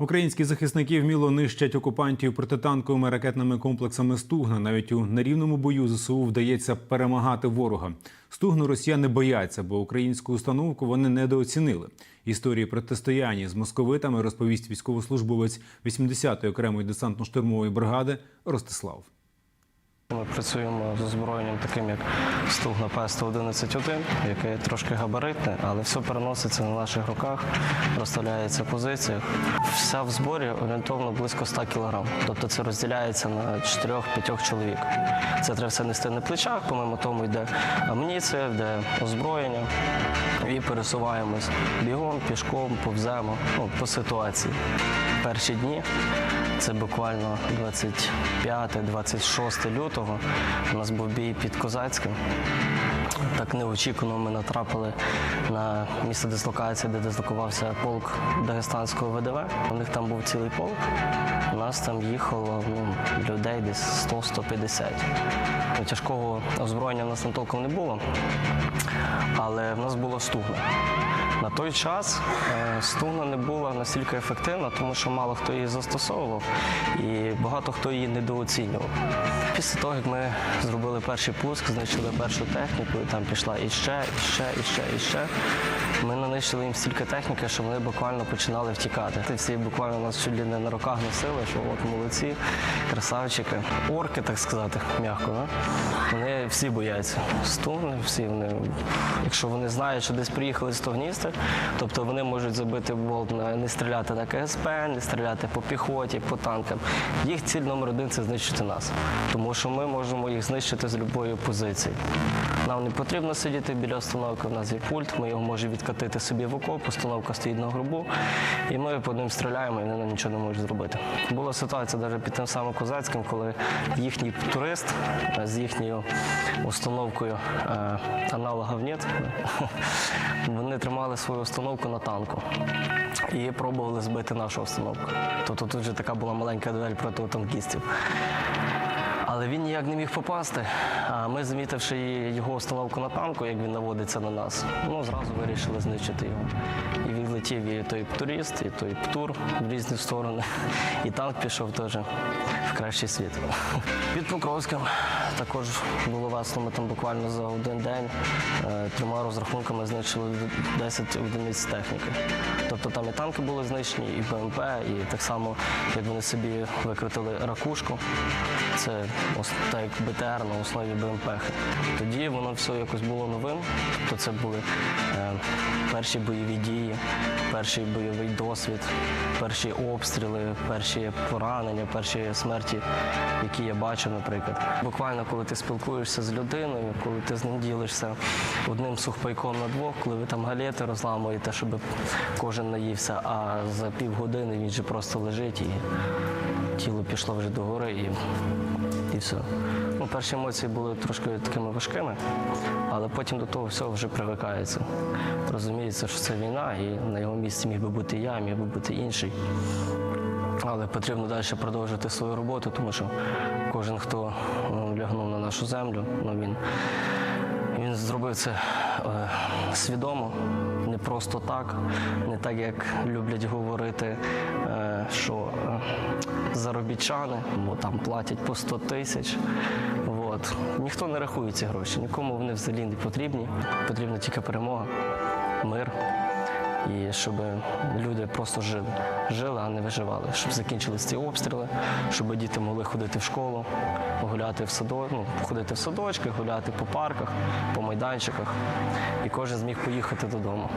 Українські захисники вміло нищать окупантів протитанковими ракетними комплексами Стугна. Навіть у нерівному бою ЗСУ вдається перемагати ворога. Стугну росіяни бояться, бо українську установку вони недооцінили. Історії протистояння з московитами розповість військовослужбовець 80-ї окремої десантно-штурмової бригади Ростислав. Ми працюємо з озброєнням таким, як Стугна П-111-1, яке трошки габаритне, але все переноситься на наших руках, розставляється в позиціях. Вся в зборі орієнтовно близько 100 кг. Тобто це розділяється на 4-5 чоловік. Це треба все нести на плечах, помимо тому йде амуніція, йде озброєння. І пересуваємось бігом, пішком, повземо ну, по ситуації. Перші дні це буквально 25-26 лютого. У нас був бій під Козацьким. Так неочікувано ми натрапили на місце дислокації, де дислокувався полк Дагестанського ВДВ. У них там був цілий полк. У нас там їхало ну, людей десь 100-150. Ну, Тяжкого озброєння в нас там толком не було, але в нас було стугна. На той час струна стугна не була настільки ефективна, тому що мало хто її застосовував і багато хто її недооцінював. Після того, як ми зробили перший пуск, знайшли першу техніку, і там пішла іще, іще, іще, ще, і ще, і ще. Ми нанищили їм стільки техніки, що вони буквально починали втікати. Ти всі буквально нас чуть ли не на руках носили, що от молодці, красавчики. Орки, так сказати, м'яко, да? вони всі бояться. Стугни, всі вони, якщо вони знають, що десь приїхали з Тогністер, тобто вони можуть забити болт не стріляти на КСП, не стріляти по піхоті, по танкам. Їх ціль номер один це знищити нас, тому що ми можемо їх знищити з будь-якої позиції. Нам не потрібно сидіти біля установки, у нас є пульт, ми його можемо відкатити собі в окоп, установка стоїть на грубу, і ми по ним стріляємо, і вони нам нічого не можуть зробити. Була ситуація навіть під тим самим козацьким, коли їхній турист з їхньою установкою е, аналогів нет, вони тримали свою установку на танку і пробували збити нашу установку. Тобто тут вже така була маленька дуель проти танкістів. Але він ніяк не міг попасти. А ми, замітивши його установку на танку, як він наводиться на нас, ну зразу вирішили знищити його. І відлетів і той турист, і той птур в різні сторони. І танк пішов теж в кращий світ. Під Покровським також було весело. Ми там буквально за один день е, трьома розрахунками знищили 10 одиниць техніки. Тобто там і танки були знищені, і БМП, і так само, як вони собі викрутили ракушку. Це так як БТР на основі БМП. Тоді воно все якось було новим. Тобто це були е, перші бойові дії, перший бойовий досвід, перші обстріли, перші поранення, перші смерті, які я бачив, наприклад. Буквально, коли ти спілкуєшся з людиною, коли ти з ним ділишся одним сухпайком на двох, коли ви там галети розламуєте, щоб кожен наївся, а за півгодини він же просто лежить і тіло пішло вже догори і, і все. Ну, перші емоції були трошки такими важкими, але потім до того всього вже привикається. Розуміється, що це війна, і на його місці міг би бути я, міг би бути інший. Але потрібно далі продовжувати свою роботу, тому що кожен, хто ну, лягнув на нашу землю, ну, він, він зробив це е, свідомо, не просто так, не так, як люблять говорити, е, що е, заробітчани, бо там платять по 100 тисяч. От. Ніхто не рахує ці гроші, нікому вони взагалі не потрібні. Потрібна тільки перемога, мир. І щоб люди просто жили, жили, а не виживали, щоб закінчились ці обстріли, щоб діти могли ходити в школу, гуляти в садо, ну, ходити в садочки, гуляти по парках, по майданчиках, і кожен зміг поїхати додому.